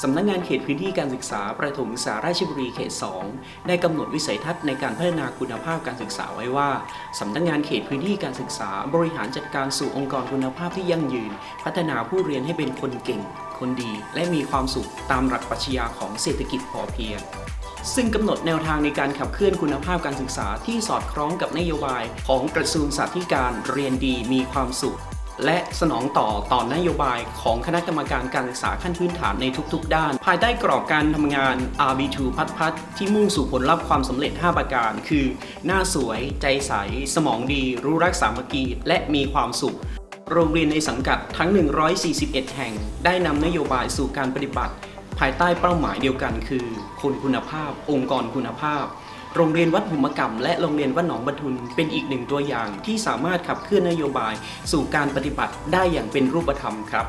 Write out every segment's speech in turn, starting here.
สำนักงานเขตพื้นที่การศึกษา ประถมศึกษาราชบุรีเขต 2 ได้กำหนดวิสัยทัศน์ในการพัฒนาคุณภาพการศึกษาไว้ว่าสำนักงานเขตพื้นที่การศึกษา บริหารจัดการสู่องค์กรคุณภาพที่ยั่งยืน พัฒนาผู้เรียนให้เป็นคนเก่ง คนดี และมีความสุขตามหลักปรัชญาของเศรษฐกิจพอเพียงซึ่งกำหนดแนวทางในการขับเคลื่อนคุณภาพการศึกษาที่สอดคล้องกับนโยบายของกระทรวงสาธิการเรียนดีมีความสุข และสนองต่อต่อนโยบายของคณะกรรมการการศึกษาขั้นพื้นฐานในทุกๆ ด้าน ภายใต้กรอบการทำงาน RB2 พัดพัดที่มุ่งสู่ผลลัพธ์ความสำเร็จ 5 ประการ คือ หน้าสวย ใจใส สมองดี รู้รักสามัคคีและมีความสุข โรงเรียนในสังกัดทั้ง 141 แห่ง ได้นำนโยบายสู่การปฏิบัติ ภายใต้เป้าหมายเดียวกันคือ คนคุณภาพ องค์กรคุณภาพ โรงเรียนวัดหุมกรรม และโรงเรียนวัดหนองบรรทุน เป็นอีกหนึ่งตัวอย่างที่สามารถขับเคลื่อนนโยบาย สู่การปฏิบัติได้อย่างเป็นรูปธรรมครับ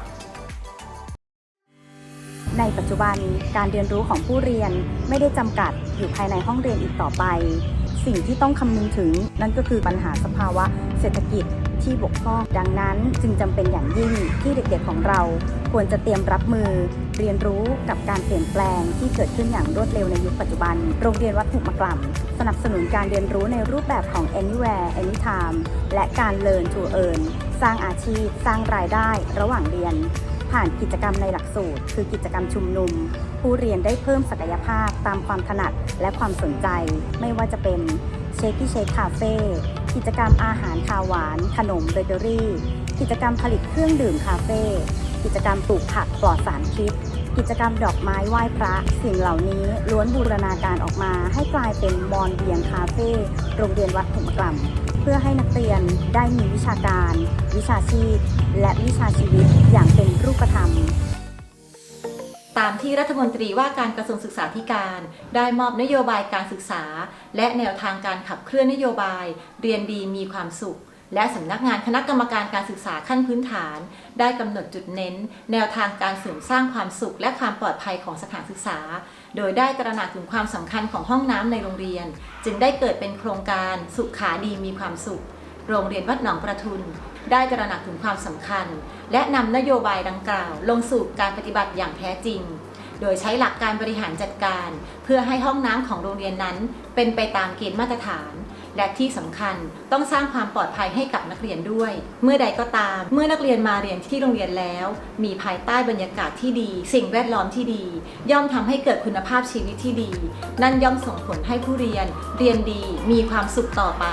ในปัจจุบันการเรียนรู้ของผู้เรียนไม่ได้จำกัดอยู่ภายในห้องเรียนอีกต่อไป สิ่งที่ต้องคำนึงถึงนั่นก็คือปัญหาสภาวะเศรษฐกิจ ที่บกพร่องดังนั้นจึงจำเป็นอย่างยิ่งที่เด็กๆของเรา ควรจะเตรียมรับมือ เรียนรู้กับการเปลี่ยนแปลงที่เกิดขึ้นอย่างรวดเร็วในยุคปัจจุบัน โรงเรียนวัดหุมกล่ำสนับสนุนการเรียนรู้ในรูปแบบของ anywhere anytime และการ learn to earn สร้างอาชีพ สร้างรายได้ระหว่างเรียน ผ่านกิจกรรมในหลักสูตร คือกิจกรรมชุมนุม ผู้เรียนได้เพิ่มศักยภาพตามความถนัดและความสนใจ ไม่ว่าจะเป็นเชคที่เชคคาเฟ่กิจกรรมอาหารคาหวาน ขนมเบเกอรี่ กิจกรรมผลิตเครื่องดื่มคาเฟ่กิจกรรมปลูกผักปลอดสารพิษกิจกรรมดอกไม้ไหว้พระ สิ่งเหล่านี้ล้วนบูรณาการออกมาให้กลายเป็นมอนเบียงคาเฟ่โรงเรียนวัดหุมกล่ำ เพื่อให้นักเรียนได้มีวิชาการ วิชาชีพ และวิชาชีวิตอย่างเป็นรูปธรรม ตามที่รัฐมนตรีว่าการกระทรวงศึกษาธิการ ได้มอบนโยบายการศึกษา และแนวทางการขับเคลื่อนนโยบาย เรียนดีมีความสุข และสำนักงานคณะกรรมการการศึกษาขั้นพื้นฐาน ได้กำหนดจุดเน้น แนวทางการเสริมสร้างความสุขและความปลอดภัยของสถานศึกษา โดยได้ตระหนักถึงความสำคัญของห้องน้ำในโรงเรียน จึงได้เกิดเป็นโครงการสุขาดีมีความสุข โรงเรียนวัดหนองประทุน ได้ตระหนักถึงความสำคัญ และนำนโยบายดังกล่าว ลงสู่การปฏิบัติอย่างแท้จริงโดยใช้หลักการบริหารจัดการ เพื่อให้ห้องน้ำของโรงเรียนนั้น เป็นไปตามเกณฑ์มาตรฐาน และที่สำคัญต้องสร้างความปลอดภัยให้กับนักเรียนด้วย เมื่อใดก็ตาม เมื่อนักเรียนมาเรียนที่โรงเรียนแล้ว มีภายใต้บรรยากาศที่ดี สิ่งแวดล้อมที่ดี ย่อมทำให้เกิดคุณภาพชีวิตที่ดี นั่นย่อมส่งผลให้ผู้เรียนเรียนดีมีความสุขต่อไป